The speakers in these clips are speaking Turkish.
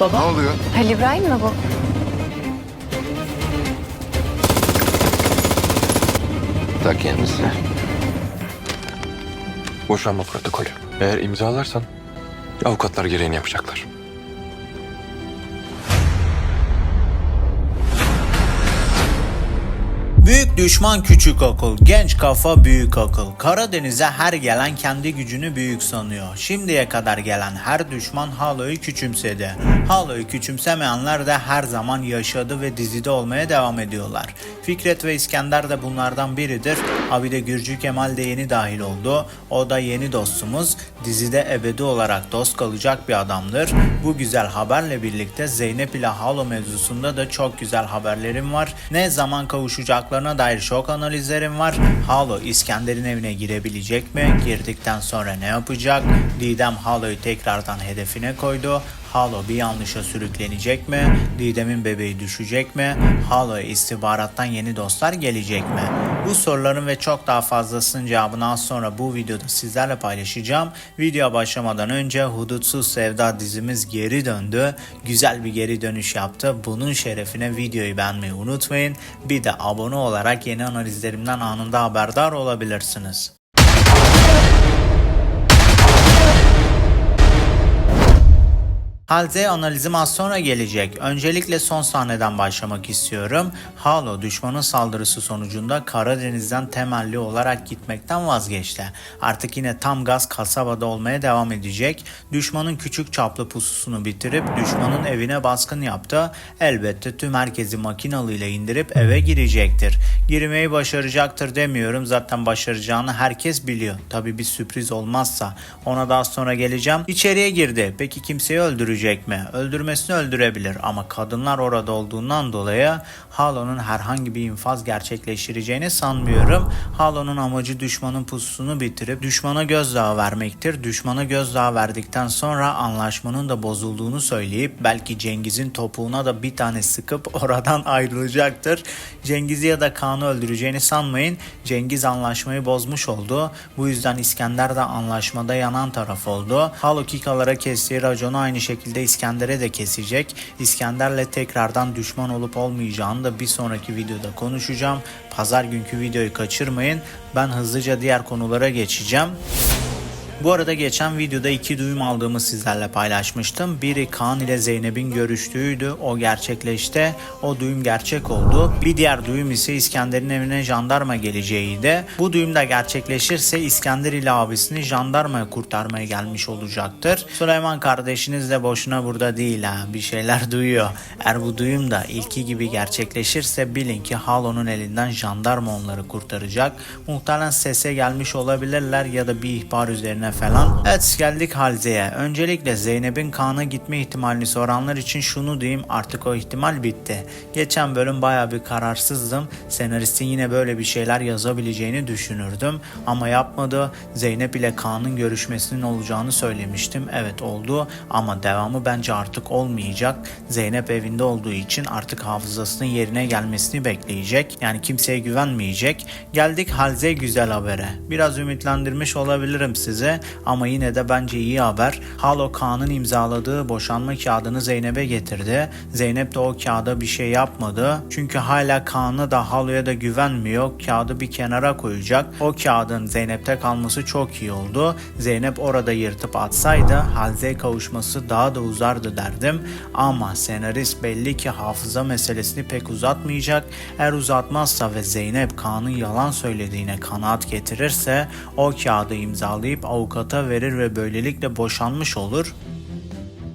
Baba. Ne oluyor? Halil İbrahim mi bu? Ta kendisi. Boşanma protokolü. Eğer imzalarsan avukatlar gereğini yapacaklar. Büyük düşman küçük akıl, genç kafa büyük akıl. Karadeniz'e her gelen kendi gücünü büyük sanıyor. Şimdiye kadar gelen her düşman Halo'yu küçümsedi. Halo'yu küçümsemeyenler de her zaman yaşadı ve dizide olmaya devam ediyorlar. Fikret ve İskender de bunlardan biridir. Abi de Gürcü Kemal de yeni dahil oldu. O da yeni dostumuz. Dizide ebedi olarak dost kalacak bir adamdır. Bu güzel haberle birlikte Zeynep ile Halo mevzusunda da çok güzel haberlerim var. Ne zaman kavuşacaklarına dair şok analizlerim var. Halo İskender'in evine girebilecek mi? Girdikten sonra ne yapacak? Didem Halo'yu tekrardan hedefine koydu. Halo bir yanlışa sürüklenecek mi? Didem'in bebeği düşecek mi? Halo'ya istihbarattan yeni dostlar gelecek mi? Bu soruların ve çok daha fazlasının cevabını az sonra bu videoda sizlerle paylaşacağım. Videoya başlamadan önce Hudutsuz Sevda dizimiz geri döndü. Güzel bir geri dönüş yaptı. Bunun şerefine videoyu beğenmeyi unutmayın. Bir de abone olarak yeni analizlerimden anında haberdar olabilirsiniz. Halze analizim az sonra gelecek. Öncelikle son sahneden başlamak istiyorum. Halo düşmanın saldırısı sonucunda Karadeniz'den temelli olarak gitmekten vazgeçti. Artık yine tam gaz kasabada olmaya devam edecek. Düşmanın küçük çaplı pususunu bitirip düşmanın evine baskın yaptı. Elbette tüm herkesi makinalıyla indirip eve girecektir. Girmeyi başaracaktır demiyorum. Zaten başaracağını herkes biliyor. Tabi bir sürpriz olmazsa ona daha sonra geleceğim. İçeriye girdi. Peki kimseyi öldürecek mi? Öldürmesini öldürebilir ama kadınlar orada olduğundan dolayı Halo'nun herhangi bir infaz gerçekleştireceğini sanmıyorum. Halo'nun amacı düşmanın pususunu bitirip düşmana gözdağı vermektir. Düşmana gözdağı verdikten sonra anlaşmanın da bozulduğunu söyleyip belki Cengiz'in topuğuna da bir tane sıkıp oradan ayrılacaktır. Cengiz'i ya da Kaan'ı öldüreceğini sanmayın. Cengiz anlaşmayı bozmuş oldu. Bu yüzden İskender de anlaşmada yanan taraf oldu. Halo Kikalara kestiği raconu aynı şekilde İskender'e de kesecek. İskender'le tekrardan düşman olup olmayacağını da bir sonraki videoda konuşacağım. Pazar günkü videoyu kaçırmayın. Ben hızlıca diğer konulara geçeceğim. Bu arada geçen videoda iki duyum aldığımı sizlerle paylaşmıştım. Biri Kaan ile Zeynep'in görüştüğüydü. O gerçekleşti. O duyum gerçek oldu. Bir diğer duyum ise İskender'in evine jandarma geleceğiydi. Bu duyum da gerçekleşirse İskender ile abisini jandarmaya kurtarmaya gelmiş olacaktır. Süleyman kardeşiniz de boşuna burada değil ha. Bir şeyler duyuyor. Eğer bu duyum da ilki gibi gerçekleşirse bilin ki Halo'nun elinden jandarma onları kurtaracak. Muhtemelen sese gelmiş olabilirler ya da bir ihbar üzerine falan. Evet geldik Halze'ye. Öncelikle Zeynep'in Kaan'a gitme ihtimalini soranlar için şunu diyeyim artık o ihtimal bitti. Geçen bölüm baya bir kararsızdım. Senaristin yine böyle bir şeyler yazabileceğini düşünürdüm. Ama yapmadı. Zeynep ile Kaan'ın görüşmesinin olacağını söylemiştim. Evet oldu ama devamı bence artık olmayacak. Zeynep evinde olduğu için artık hafızasının yerine gelmesini bekleyecek. Yani kimseye güvenmeyecek. Geldik Halze güzel habere. Biraz ümitlendirmiş olabilirim size ama yine de bence iyi haber. Halo Kaan'ın imzaladığı boşanma kağıdını Zeynep'e getirdi. Zeynep de o kağıda bir şey yapmadı. Çünkü hala Kaan'a da Halo'ya da güvenmiyor. Kağıdı bir kenara koyacak. O kağıdın Zeynep'te kalması çok iyi oldu. Zeynep orada yırtıp atsaydı Halze'ye kavuşması daha da uzardı derdim. Ama senarist belli ki hafıza meselesini pek uzatmayacak. Eğer uzatmazsa ve Zeynep Kaan'ın yalan söylediğine kanaat getirirse o kağıdı imzalayıp avukata verir ve böylelikle boşanmış olur.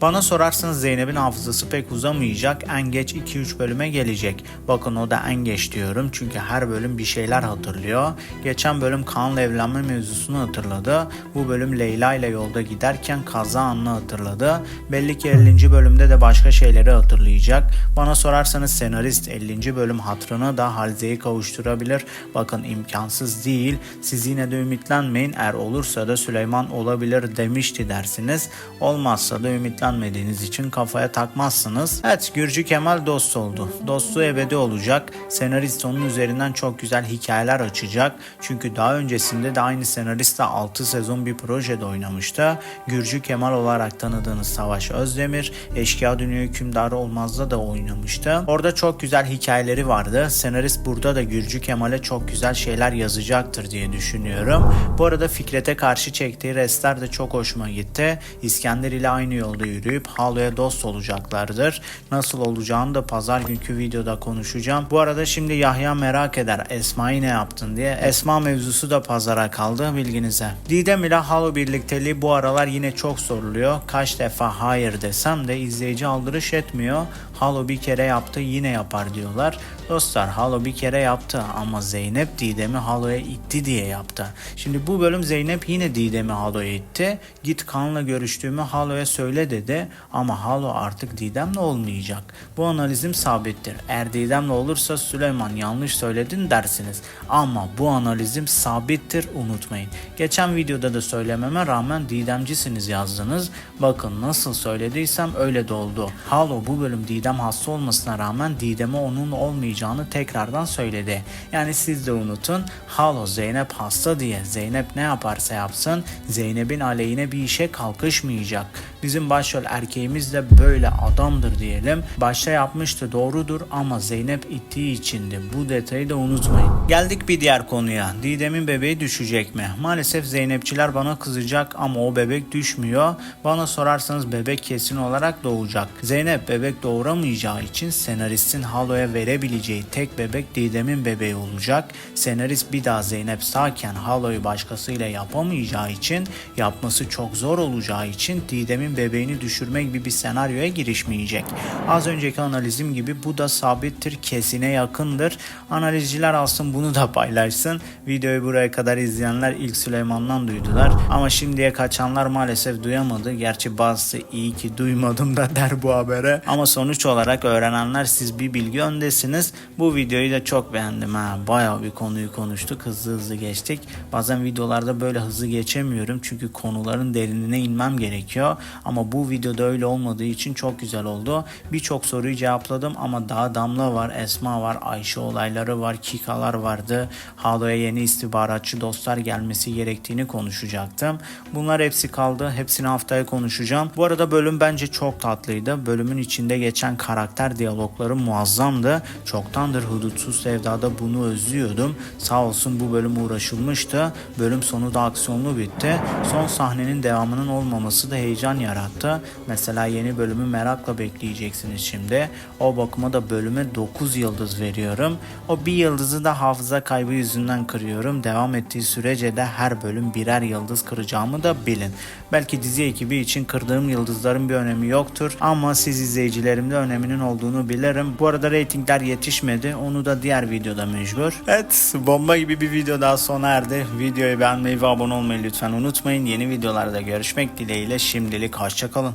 Bana sorarsanız Zeynep'in hafızası pek uzamayacak. En geç 2-3 bölüme gelecek. Bakın o da en geç diyorum çünkü her bölüm bir şeyler hatırlıyor. Geçen bölüm Kaan'la evlenme mevzusunu hatırladı. Bu bölüm Leyla ile yolda giderken kaza anını hatırladı. Belli ki 50. bölümde de başka şeyleri hatırlayacak. Bana sorarsanız senarist 50. bölüm hatırına da Halze'yi kavuşturabilir. Bakın imkansız değil. Siz yine de ümitlenmeyin. Eğer olursa da Süleyman olabilir demişti dersiniz. Olmazsa da ümitlenmeyin beğenmediğiniz için kafaya takmazsınız. Evet Gürcü Kemal dost oldu. Dostluğu ebedi olacak. Senarist onun üzerinden çok güzel hikayeler açacak. Çünkü daha öncesinde de aynı senaristle 6 sezon bir projede oynamıştı. Gürcü Kemal olarak tanıdığınız Savaş Özdemir, Eşkıya Dünya Hükümdarı Olmaz'da da oynamıştı. Orada çok güzel hikayeleri vardı. Senarist burada da Gürcü Kemal'e çok güzel şeyler yazacaktır diye düşünüyorum. Bu arada Fikret'e karşı çektiği restler de çok hoşuma gitti. İskender ile aynı yolda yürüyüp Halo'ya dost olacaklardır. Nasıl olacağını da pazar günkü videoda konuşacağım. Bu arada şimdi Yahya merak eder Esma'yı ne yaptın diye. Esma mevzusu da pazara kaldı bilginize. Didem ile Halo birlikteliği bu aralar yine çok soruluyor. Kaç defa hayır desem de izleyici aldırış etmiyor. Halo bir kere yaptı yine yapar diyorlar. Dostlar Halo bir kere yaptı ama Zeynep Didem'i Halo'ya itti diye yaptı. Şimdi bu bölüm Zeynep yine Didem'i Halo'ya itti. Git Kaan'la görüştüğümü Halo'ya söyle dedi ama Halo artık Didem'le olmayacak. Bu analizim sabittir. Eğer Didem'le olursa Süleyman yanlış söyledin dersiniz. Ama bu analizim sabittir unutmayın. Geçen videoda da söylememe rağmen Didemcisiniz yazdınız. Bakın nasıl söylediysem öyle de oldu. Halo bu bölüm Didem hasta olmasına rağmen Didem'e onun olmayacağını tekrardan söyledi. Yani siz de unutun. Halo Zeynep hasta diye Zeynep ne yaparsa yapsın Zeynep'in aleyhine bir işe kalkışmayacak. Bizim başrol erkeğimiz de böyle adamdır diyelim. Başta yapmıştı doğrudur ama Zeynep ittiği içindi. Bu detayı da unutmayın. Geldik bir diğer konuya. Didem'in bebeği düşecek mi? Maalesef Zeynepçiler bana kızacak ama o bebek düşmüyor. Bana sorarsanız bebek kesin olarak doğacak. Zeynep bebek doğuramayacağı için senaristin Halo'ya verebileceği tek bebek Didem'in bebeği olacak. Senarist bir daha Zeynep sağken Halo'yu başkasıyla yapamayacağı için yapması çok zor olacağı için Didem'in bebeğini düşürme gibi bir senaryoya girişmeyecek. Az önceki analizim gibi bu da sabittir, kesine yakındır. Analizciler alsın bunu da paylaşsın. Videoyu buraya kadar izleyenler ilk Süleyman'dan duydular. Ama şimdiye kaçanlar maalesef duyamadı. Gerçi bazısı iyi ki duymadım da der bu habere. Ama sonuç olarak öğrenenler siz bir bilgi öndesiniz. Bu videoyu da çok beğendim ha. Bayağı bir konuyu konuştuk. Hızlı hızlı geçtik. Bazen videolarda böyle hızlı geçemiyorum. Çünkü konuların derinine inmem gerekiyor. Ama bu videoda öyle olmadığı için çok güzel oldu. Birçok soruyu cevapladım ama daha Damla var, Esma var, Ayşe olayları var, Kikalar vardı. Halo'ya yeni istihbaratçı dostlar gelmesi gerektiğini konuşacaktım. Bunlar hepsi kaldı. Hepsini haftaya konuşacağım. Bu arada bölüm bence çok tatlıydı. Bölümün içinde geçen karakter diyalogları muazzamdı. Çoktandır Hudutsuz Sevda'da bunu özlüyordum. Sağ olsun bu bölüm uğraşılmıştı. Bölüm sonu da aksiyonlu bitti. Son sahnenin devamının olmaması da heyecan yarattı. Mesela yeni bölümü merakla bekleyeceksiniz şimdi. O bakıma da bölüme 9 yıldız veriyorum. O bir yıldızı da hafıza kaybı yüzünden kırıyorum. Devam ettiği sürece de her bölüm birer yıldız kıracağımı da bilin. Belki dizi ekibi için kırdığım yıldızların bir önemi yoktur ama siz izleyicilerimde öneminin olduğunu bilirim. Bu arada reytingler yetişmedi. Onu da diğer videoda mecbur. Evet bomba gibi bir video daha sona erdi. Videoyu beğenmeyi ve abone olmayı lütfen unutmayın. Yeni videolarda görüşmek dileğiyle şimdilik hoşçakalın.